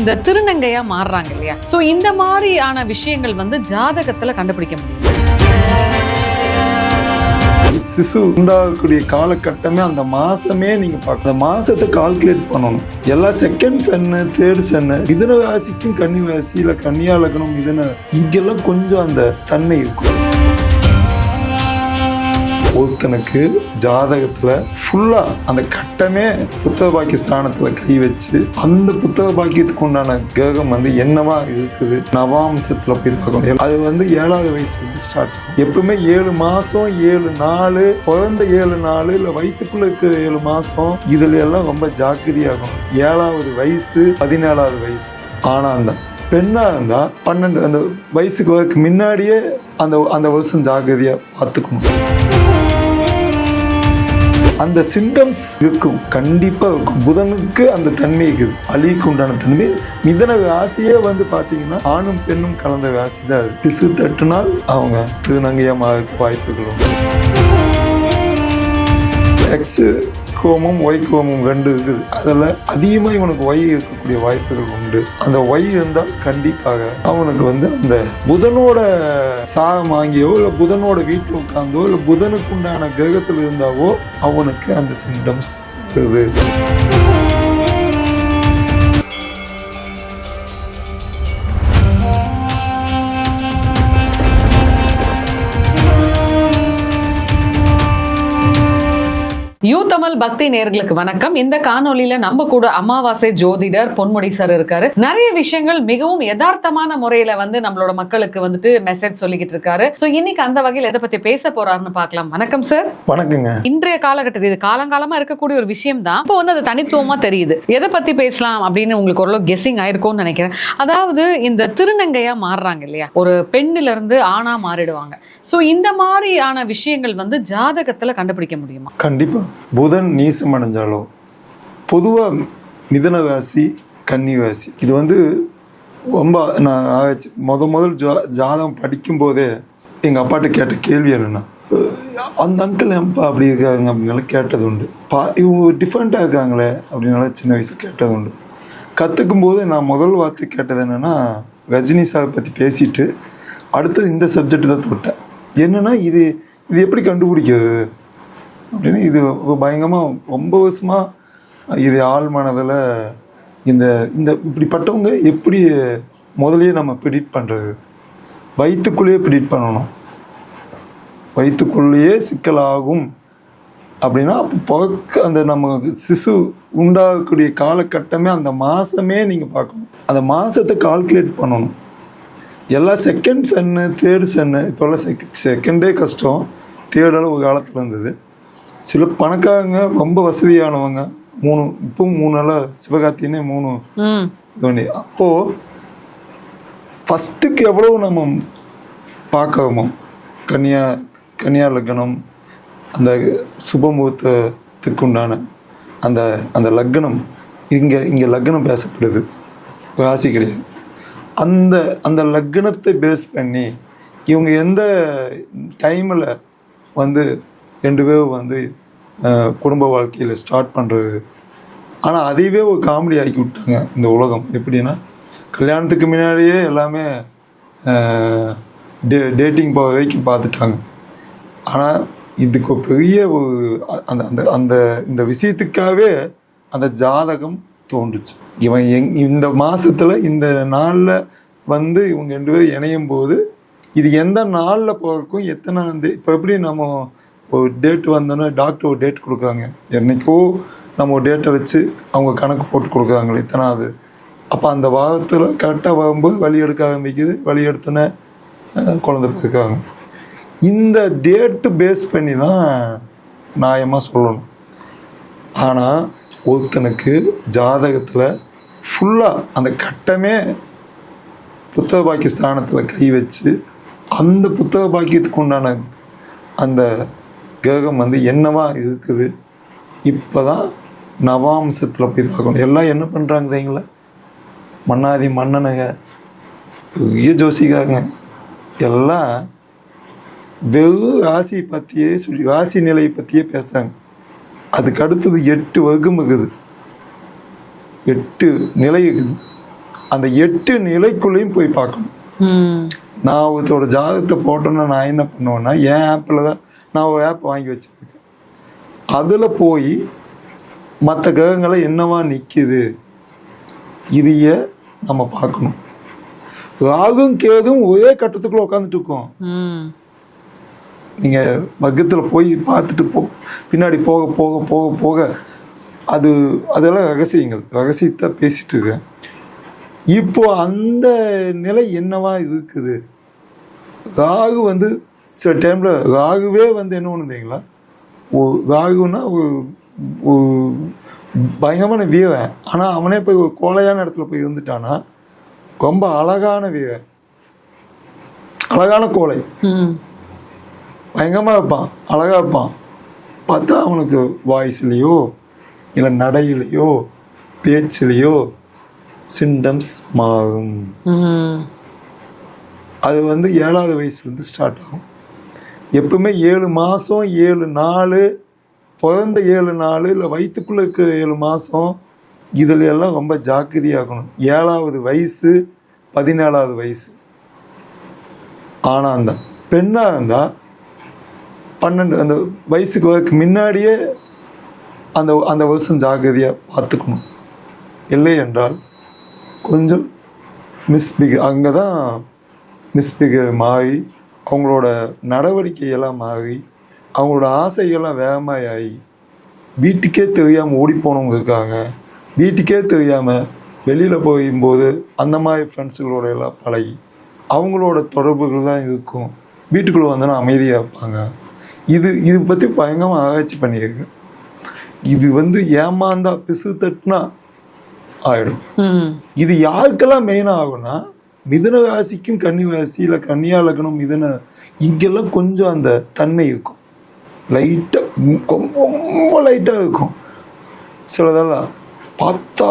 இந்த திருநங்கையா மாறுறாங்க இல்லையா? ஸோ இந்த மாதிரியான விஷயங்கள் வந்து ஜாதகத்துல கண்டுபிடிக்க முடியும். சிசு உண்டாகக்கூடிய காலகட்டமே அந்த மாசமே நீங்க பார்க்கணும். அந்த மாசத்தை கால்குலேட் பண்ணணும். எல்லா செகண்ட் என்ன தேர்ட்ஸ் என்ன? மிதன ராசிக்கும் கன்னி ராசி இல்ல கன்னியா லக்னம் மிதன இங்கெல்லாம் கொஞ்சம் அந்த தன்மை இருக்கும். ஒருத்தனுக்கு ஜாதகத்துல ஃபுல்லா அந்த கட்டமே புத்தக பாக்கிய ஸ்தானத்துல கை வச்சு அந்த புத்தக பாக்கியத்துக்கு உண்டான கிரகம் வந்து என்னவா இருக்குது? நவாம்சத்துல போய் பார்க்கணும். அது வந்து ஏழாவது வயசு வந்து ஸ்டார்ட் எப்பவுமே ஏழு மாசம் ஏழு நாள் பிறந்த ஏழு நாள் இல்ல வயிற்றுக்குள்ள இருக்கிற ஏழு மாசம் இதுல எல்லாம் ரொம்ப ஜாக்கிரதையாகும் ஏழாவது வயசு பதினேழாவது வயசு. ஆனால் அந்த பெண்ணாக இருந்தால் பன்னெண்டு அந்த வயசுக்கு முன்னாடியே அந்த அந்த வருஷம் ஜாக்கிரதையா பார்த்துக்கணும். அந்த சிம்டம்ஸ் இருக்கும். கண்டிப்பாக இருக்கும். புதனுக்கு அந்த தன்மை இருக்குது. அழிக்கு உண்டான தன்மை. மிதன ராசியே வந்து பார்த்தீங்கன்னா ஆணும் பெண்ணும் கலந்த ராசி தான் பிசு தட்டுனால் அவங்க திருநங்கையமாக வாய்ப்புகள் உண்டு. எக்ஸ் கோமம் ஒய் கோமம் ரெண்டு இருக்குது. அதில் அதிகமாக இவனுக்கு ஒய் இருக்கக்கூடிய வாய்ப்புகள் உண்டு. அந்த ஒய் இருந்தால் கண்டிப்பாக அவனுக்கு வந்து அந்த புதனோட சாகம் வாங்கியோ இல்லை புதனோட வீட்டில் உட்காந்தோ இல்லை புதனுக்கு உண்டான கிரகத்தில் இருந்தாவோ அவனுக்கு அந்த சிம்டம்ஸ் இருக்குது. தமிழ் பக்தி நேர்களுக்கு வணக்கம். இந்த காணொளியில நம்ம கூட அமாவாசை ஜோதிடர் பொன்முடி சார் இருக்காரு. நிறைய விஷயங்கள் மிகவும் யதார்த்தமான முறையில வந்து நம்மளோட மக்களுக்கு வந்துட்டு மெசேஜ் சொல்லிக்கிட்டு இருக்காரு. சோ இன்னைக்கு அந்த வகையில் எதை பத்தி பேச போறாருன்னு பார்க்கலாம். வணக்கம் சார் வணக்கங்க. இன்றைய காலகட்டத்தில் இது காலங்காலமா இருக்கக்கூடிய ஒரு விஷயம் தான். இப்போ வந்து அது தனித்துவமா தெரியுது. எதை பத்தி பேசலாம் அப்படின்னு உங்களுக்கு ஓரளவு கெஸ்ஸிங் ஆயிருக்கும்னு நினைக்கிறேன். அதாவது இந்த திருநங்கையா மாறுறாங்க இல்லையா? ஒரு பெண்ணில இருந்து ஆணா மாறிடுவாங்க. சோ இந்த மாதிரியான விஷயங்கள் வந்து ஜாதகத்துல கண்டுபிடிக்க முடியுமா? கண்டிப்பாக புதன் நீசம் அடைஞ்சாலோ பொதுவாக மிதன ராசி கன்னி ராசி இது வந்து ரொம்ப நான் ஆகாச்சு முத முதல் ஜா ஜாதகம் படிக்கும்போதே எங்கள் அப்பாட்ட கேட்ட கேள்வி என்னென்னா அந்த அங்கிள் ஏன்ப்பா அப்படி இருக்காங்க அப்படின்னால கேட்டது உண்டு. பா இவங்க டிஃப்ரெண்ட்டாக இருக்காங்களே அப்படின்னால சின்ன வயசில் கேட்டது உண்டு. கற்றுக்கும் போது நான் முதல் வார்த்தை கேட்டது என்னென்னா ரஜினி சார் பற்றி பேசிட்டு அடுத்தது இந்த சப்ஜெக்ட் தான் தொட்டேன். என்னென்னா இது இது எப்படி கண்டுபிடிக்கிறது? அப்படின்னு இது பயங்கரமாக ரொம்ப வருஷமாக இது ஆள் மனதில் இந்த இந்த இப்படிப்பட்டவங்க எப்படி முதல்லயே நம்ம ப்ரிடிக்ட் பண்ணுறது வயிற்றுக்குள்ளேயே ப்ரிடிக்ட் பண்ணணும். வயிற்றுக்குள்ளேயே சிக்கலாகும். அப்படின்னா அப்போ பிறக்க அந்த நம்ம சிசு உண்டாகக்கூடிய காலகட்டமே அந்த மாதமே நீங்கள் பார்க்கணும். அந்த மாதத்தை கால்குலேட் பண்ணணும். எல்லா செகண்ட் சென்னு தேர்ட் சென்னு இப்போல்லாம் செக் செகண்டே கஷ்டம் தேர்டெல்லாம் ஒரு காலத்தில் இருந்தது. சில பணக்காரங்க ரொம்ப வசதியானவங்க. மூணு இப்பவும் மூணு. நாளாக சிவகார்த்தினே மூணு பண்ணி அப்போது ஃபஸ்ட்டுக்கு எவ்வளவு நம்ம பார்க்கணுமோ கன்னியா கன்னியா லக்னம் அந்த சுபமுகூர்த்தத்துக்கு உண்டான அந்த அந்த லக்னம் இங்கே இங்கே லக்னம் பேசப்படுது. ராசி கிடையாது. அந்த அந்த லக்னத்தை பேஸ் பண்ணி இவங்க எந்த டைமில் வந்து ரெண்டு பேரும் வந்து குடும்ப வாழ்க்கையில் ஸ்டார்ட் பண்ணுறது ஆனால் அதையவே ஒரு காமெடி ஆக்கி விட்டாங்க இந்த உலகம். எப்படின்னா கல்யாணத்துக்கு முன்னாடியே எல்லாமே டே டேட்டிங் போக வரைக்கும் பார்த்துட்டாங்க. ஆனால் இதுக்கு பெரிய ஒரு அந்த அந்த அந்த இந்த விஷயத்துக்காகவே அந்த ஜாதகம் தோன்றுச்சு. இவன் எங் இந்த மாதத்தில் இந்த நாளில் வந்து இவங்க ரெண்டு பேரும் இணையும் போது இது எந்த நாளில் பிறக்கும் எத்தனை வந்து இப்போ எப்படி நம்ம ஒரு டேட் வந்தோன்னா டாக்டர் ஒரு டேட் கொடுக்குறாங்க. என்னைக்கோ நம்ம ஒரு டேட்டை வச்சு அவங்க கணக்கு போட்டு கொடுக்குறாங்களே இத்தனாவது அப்போ அந்த வாரத்தில் கரெக்டாக வரும்போது வழி எடுக்க ஆரம்பிக்குது. வழி எடுத்தோன்னே குழந்தை பிறக்காங்க இந்த டேட்டு பேஸ் பண்ணி தான் நியாயமாக சொல்லணும். ஆனால் ஒருத்தனுக்கு ஜாதகத்தில் ஃபுல்லாக அந்த கட்டமே புத்தக பாக்கிய ஸ்தானத்தில் கை வச்சு அந்த புத்தக பாக்கியத்துக்கு உண்டான அந்த கிரகம் வந்து என்னவா இருக்குது? இப்போ தான் நவாம்சத்தில் போய் பார்க்கணும். எல்லாம் என்ன பண்ணுறாங்க தெரியுங்களா? மன்னாதி மன்னனுங்க பெரிய ஜோசிக்காரங்க எல்லாம் வெறும் ராசி பற்றியே சொல்லி ராசி நிலையை பற்றியே பேசுகிறாங்க அதுக்கு அடுத்தது எட்டு வகும் இருக்குது. எட்டு நிலை இருக்குது. அந்த எட்டு நிலைக்குள்ளேயும் போய் பார்க்கணும். நான் ஒருத்தரோட ஜாதகத்தை போட்டோன்னா நான் என்ன பண்ணுவேன்னா என் ஆப்பில் தான் நான் ஒரு ஆப் வாங்கி வச்சிருக்கேன். அதில் போய் மற்ற கிரகங்களை என்னவா நிற்கிது இதைய நம்ம பார்க்கணும். ராகும் கேதும் ஒரே கட்டத்துக்குள்ள உட்காந்துட்டு இருக்கோம். ம். நீங்கள் வக்கத்தில் போய் பார்த்துட்டு போ பின்னாடி போக போக போக போக அது அதெல்லாம் ரகசியங்கள். ரகசியத்தை பேசிட்டு இருக்கேன். இப்போ அந்த நிலை என்னவா இருக்குது? ராகு வந்து சில டைமில் ராகுவே வந்து என்ன பண்ணுறீங்களா ஓ ராகுனா ஒரு ஒரு பயங்கரமான வீரன். ஆனால் அவனே போய் ஒரு கோலையான இடத்துல போய் இருந்துட்டானா ரொம்ப அழகான வீரன். அழகான கோலை பயங்கரமாக இருப்பான். அழகாக இருப்பான். பார்த்தா அவனுக்கு வாய்ஸ்லேயோ இல்லை நடையிலையோ பேச்சிலையோ சிம்டம்ஸ் மாறும். அது வந்து ஏழாவது வயசுலேருந்து ஸ்டார்ட் ஆகும். எப்பவுமே ஏழு மாதம் ஏழு நாள் பிறந்த ஏழு நாள் இல்லை வயிற்றுக்குள்ளே இருக்கிற ஏழு மாதம் இதில் எல்லாம் ரொம்ப ஜாக்கிரதையாகணும். ஏழாவது வயசு பதினேழாவது வயசு. ஆனால் அந்த பெண்ணாக இருந்தால் பன்னெண்டு அந்த வயசுக்கு முன்னாடியே அந்த அந்த வருஷம் ஜாக்கிரதையாக பார்த்துக்கணும். இல்லை என்றால் கொஞ்சம் மிஸ்பிக அங்கே தான் மிஸ்பிக மாறி அவங்களோட நடவடிக்கையெல்லாம் மாறி அவங்களோட ஆசைகள்லாம் வேகமாக ஆகி வீட்டுக்கே தெரியாமல் ஓடி போனவங்க இருக்காங்க வீட்டுக்கே தெரியாமல் வெளியில் போகும்போது அந்த மாதிரி ஃப்ரெண்ட்ஸுகளோட எல்லாம் பழகி அவங்களோட தொடர்புகள் தான் இருக்கும். வீட்டுக்குள்ளே வந்தோன்னா அமைதியாக இருப்பாங்க. இது இது பற்றி பயங்கரமாக ஆராய்ச்சி பண்ணியிருக்கு. இது வந்து ஏமாந்தா பிசு தட்டுனா ஆயிடும். இது யாருக்கெல்லாம் மெயினாக ஆகும்னா மிதுன ராசிக்கும் கன்னி ராசி இல்லை கன்னியா லக்னம் மிதுன இங்கெல்லாம் கொஞ்சம் அந்த தன்மை இருக்கும். லைட்டாக ரொம்ப லைட்டாக இருக்கும். சிலதெல்லாம் பார்த்தா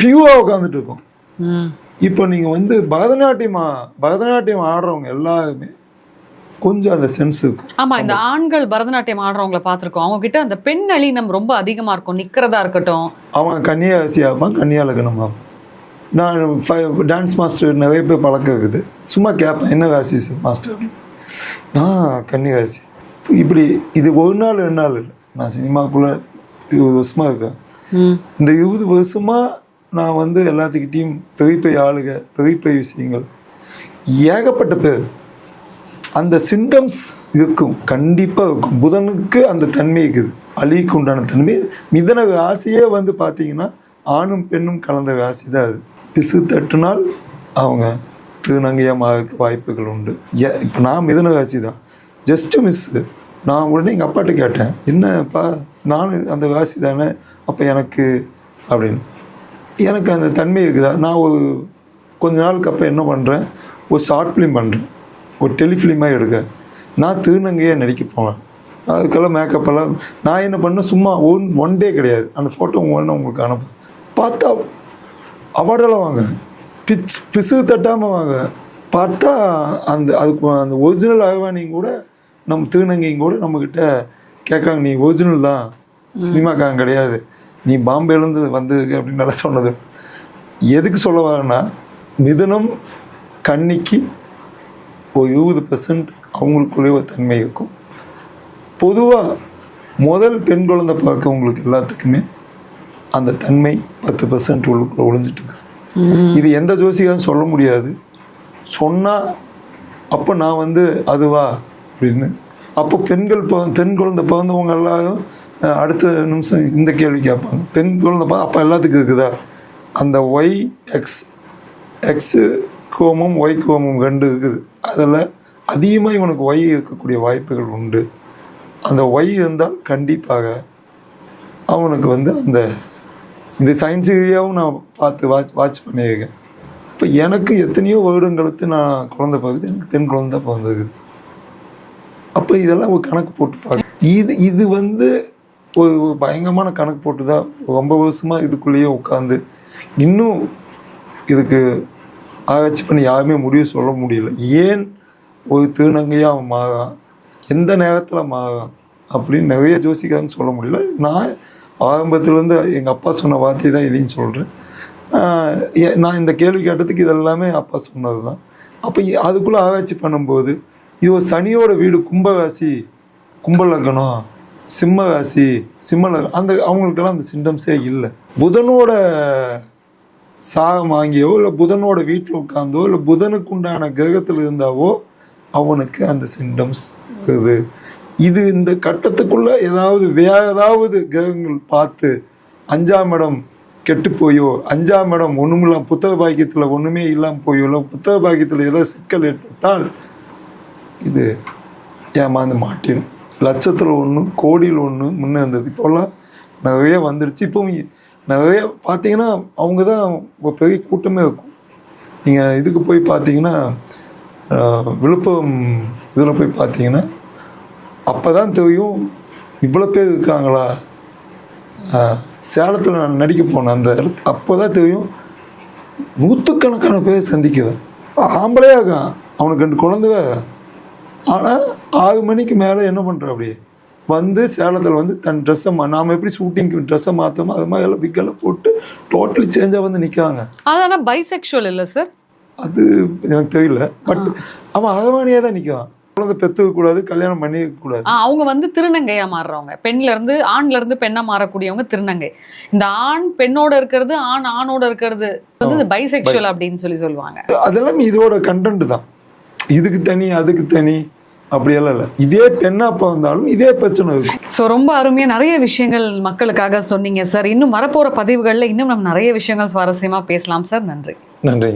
பியூவாக உட்காந்துட்டு இருக்கும். இப்போ நீங்கள் வந்து பரதநாட்டியம் பரதநாட்டியம் ஆடுறவங்க எல்லாருமே கொஞ்சம் அந்த சென்ஸ் இருக்கும். ஆமா இந்த ஆண்கள் பரதநாட்டியம் ஆடுறவங்கள பார்த்திருக்கோம். அவங்க கிட்ட அந்த பெண் அழினம் ரொம்ப அதிகமா இருக்கும். நிக்கிறதா இருக்கட்டும். அவன் கன்னியா ராசியாக இருப்பான் கன்னியா லக்னம் ஆகும் நான் டான்ஸ் மாஸ்டர் நிறைய பேர் பழக்கம் இருக்குது. சும்மா கேட்பேன் என்ன ராசி மாஸ்டர் நான் கன்னி ராசி இப்படி இது ஒரு நாள் ரெண்டு நாள் இல்லை. நான் சினிமாக்குள்ளே இருபது வருஷமாக இருக்கேன். இந்த இருபது வருஷமாக நான் வந்து எல்லாத்துக்கிட்டேயும் பெரிய பெரிய ஆளுக பெரிய பெரிய விஷயங்கள். ஏகப்பட்ட பேர். அந்த சிம்டம்ஸ் இருக்கும் கண்டிப்பாக இருக்கும். புதனுக்கு அந்த தன்மை இருக்குது. அலிக்கு உண்டான தன்மை. மிதன ராசியே வந்து பார்த்தீங்கன்னா ஆணும் பெண்ணும் கலந்த ராசி தான் அது. பிசு தட்டினால் அவங்க திருநங்கையமாக வாய்ப்புகள் உண்டு. இப்போ நான் மிதன ராசி தான். ஜஸ்ட்டு மிஸ்ஸு நான் உடனே எங்கள் அப்பாட்ட கேட்டேன் என்னப்பா நானும் அந்த ராசி தானே அப்போ எனக்கு அப்படின்னு. எனக்கு அந்த தன்மை இருக்குதா? நான் ஒரு கொஞ்ச நாளுக்கு அப்புறம் என்ன பண்ணுறேன் ஒரு ஷார்ட் ஃபிலிம் பண்ணுறேன் ஒரு டெலிஃபிலிமாக எடுக்க நான் திருநங்கையாக நடிக்க போவேன். அதுக்கெல்லாம் மேக்கப்பெல்லாம் நான் என்ன பண்ணேன் சும்மா ஒன் ஒன் டே கிடையாது. அந்த ஃபோட்டோ ஒன்று உங்களுக்கு அனுப்பு பார்த்தா அவார்டெல்லாம் வாங்க. பிச் பிசு தட்டாமல் வாங்க. பார்த்தா அந்த அதுக்கு அந்த ஒரிஜினல் அகவானியும் கூட நம்ம திருநங்கையும் கூட நம்மக்கிட்ட கேட்குறாங்க நீ ஒரிஜினல் தான். சினிமாக்காரன் கிடையாது. நீ பாம்பேலேருந்து வந்தது அப்படின்னு நல்லா சொன்னது. எதுக்கு சொல்ல வரேன்னா மிதுனம் கன்னிக்கு ஒரு இருபது பர்சன்ட் அவங்களுக்குள்ளே ஒரு தன்மை இருக்கும். பொதுவாக முதல் பெண் குழந்தை பார்க்கவங்களுக்கு எல்லாத்துக்குமே அந்த தன்மை பத்து பர்சன்ட் உள்ளுக்குள்ள ஒழிஞ்சிட்டு இது எந்த ஜோசிகாரும் சொல்ல முடியாது. சொன்னால் அப்போ நான் வந்து அதுவா அப்படின்னு. அப்போ பெண்கள் பிற- பெண் குழந்தை பிறந்தவங்க எல்லாரும் அடுத்த நிமிஷம் இந்த கேள்வி கேட்பாங்க. பெண் குழந்தை பிற- அப்போ எல்லாத்துக்கும் இருக்குதா? அந்த ஒய் எக்ஸ் எக்ஸு கோமம் ஒய் கோமம் ரெண்டு இருக்குது. அதில் அதிகமாக இவனுக்கு ஒய் இருக்கக்கூடிய வாய்ப்புகள் உண்டு. அந்த ஒய் இருந்தால் கண்டிப்பாக அவனுக்கு வந்து அந்த இந்த சயின்ஸ் ரீதியாகவும் நான் பார்த்து வாட்ச் வாட்ச் பண்ணியிருக்கேன். இப்போ எனக்கு எத்தனையோ வருடங்களுக்கு நான் குழந்தை பார்க்குது எனக்கு பெண் குழந்தை பிறந்திருக்குது. அப்போ இதெல்லாம் ஒரு கணக்கு போட்டு பார்க்க இது இது வந்து ஒரு ஒரு பயங்கரமான கணக்கு போட்டு தான் ரொம்ப வருஷமாக இதுக்குள்ளேயே உட்காந்து இன்னும் இதுக்கு ஆராய்ச்சி பண்ணி யாருமே முடிவு சொல்ல முடியல. ஏன் ஒரு திருநங்கையாக அவன் மாறான்? எந்த நேரத்தில் மாறான்? அப்படின்னு நிறைய ஜோசிக்காரன்னு சொல்ல முடியல. நான் ஆரம்பத்துலேருந்து எங்கள் அப்பா சொன்ன வார்த்தை தான் இதையும் சொல்கிறேன் நான் இந்த கேள்வி கேட்டதுக்கு இதெல்லாமே அப்பா சொன்னது தான் அப்போ அதுக்குள்ளே ஆராய்ச்சி பண்ணும்போது இது ஒரு சனியோட வீடு கும்பராசி கும்பலக்கணம் சிம்ம ராசி சிம்ம அந்த அவங்களுக்கெல்லாம் அந்த சிம்டம்ஸே இல்லை. புதனோட சாகம் வாங்கியோ இல்லை புதனோட வீட்டில் உட்காந்தோ இல்லை புதனுக்கு உண்டான கிரகத்தில் இருந்தாவோ அவனுக்கு அந்த சிம்டம்ஸ் வருது. இது இந்த கட்டத்துக்குள்ள ஏதாவது வேற ஏதாவது கிரகங்கள் பார்த்து அஞ்சாம் இடம் கெட்டு போயோ அஞ்சாம் இடம் ஒண்ணுமில்லாம் புத்தக பாக்கியத்தில் ஒண்ணுமே இல்லாமல் போயோ இல்லை புத்தக பாக்கியத்தில் ஏதோ சிக்கல் ஏற்பட்டால் இது ஏமாந்து மாட்டிடும். லட்சத்தில் ஒன்று கோடியில் ஒன்று முன்னே இருந்தது இப்போல்லாம் நிறைய வந்துடுச்சு. இப்போ நிறைய பார்த்தீங்கன்னா அவங்க தான் பெரிய கூட்டமே இருக்கும். நீங்கள் இதுக்கு போய் பார்த்தீங்கன்னா விழுப்புரம் இதில் போய் பார்த்தீங்கன்னா அப்போ தான் தெரியும் இவ்வளோ பேர் இருக்காங்களா? சேலத்தில் நான் நடிக்க போனேன் அந்த அப்போ தான் தெரியும் நூற்றுக்கணக்கான பேர் சந்திக்கிறேன் ஆம்பளையா இருக்கான் அவனுக்கு ரெண்டு குழந்தை ஆனால் ஆறு மணிக்கு மேலே என்ன பண்ணுற அப்படியே? வந்து சேலத்தில் வந்து தன் ட்ரெஸ்ஸை நாம் எப்படி ஷூட்டிங்க்கு ட்ரெஸ்ஸை மாற்றமோ அது மாதிரி எல்லாம் விக்கெல்லாம் போட்டு டோட்டலி சேஞ்சாக வந்து நிற்காங்க அது ஆனா பைசெக்சுவல் இல்ல சார் அது எனக்கு தெரியல பட் அவன் அகவானியாக தான் நிற்கான் குழந்தை பெற்றுக்க கூடாது கல்யாணம் பண்ணிக்க கூடாது அவங்க வந்து திருநங்கையா மாறுறவங்க. பெண்ல இருந்து ஆண்ல இருந்து பெண்ணா மாறக்கூடியவங்க திருநங்கை. இந்த ஆண் பெண்ணோட இருக்கிறது ஆண் ஆணோட இருக்கிறது. வந்து பைசெக்சுவல் அப்படின்னு சொல்லி சொல்லுவாங்க. அதெல்லாம் இதோட கண்டென்ட் தான். இதுக்கு தனி அதுக்கு தனி அப்படியெல்லாம் இல்லை. இதே பெண்ணா வந்தாலும் இதே பிரச்சனை இருக்கும் ஸோ ரொம்ப அருமையா நிறைய விஷயங்கள் மக்களுக்காக சொன்னீங்க சார் இன்னும் வரப்போற பதிவுகள்ல இன்னும் நம்ம நிறைய விஷயங்கள் சுவாரஸ்யமா பேசலாம் சார் நன்றி. நன்றி.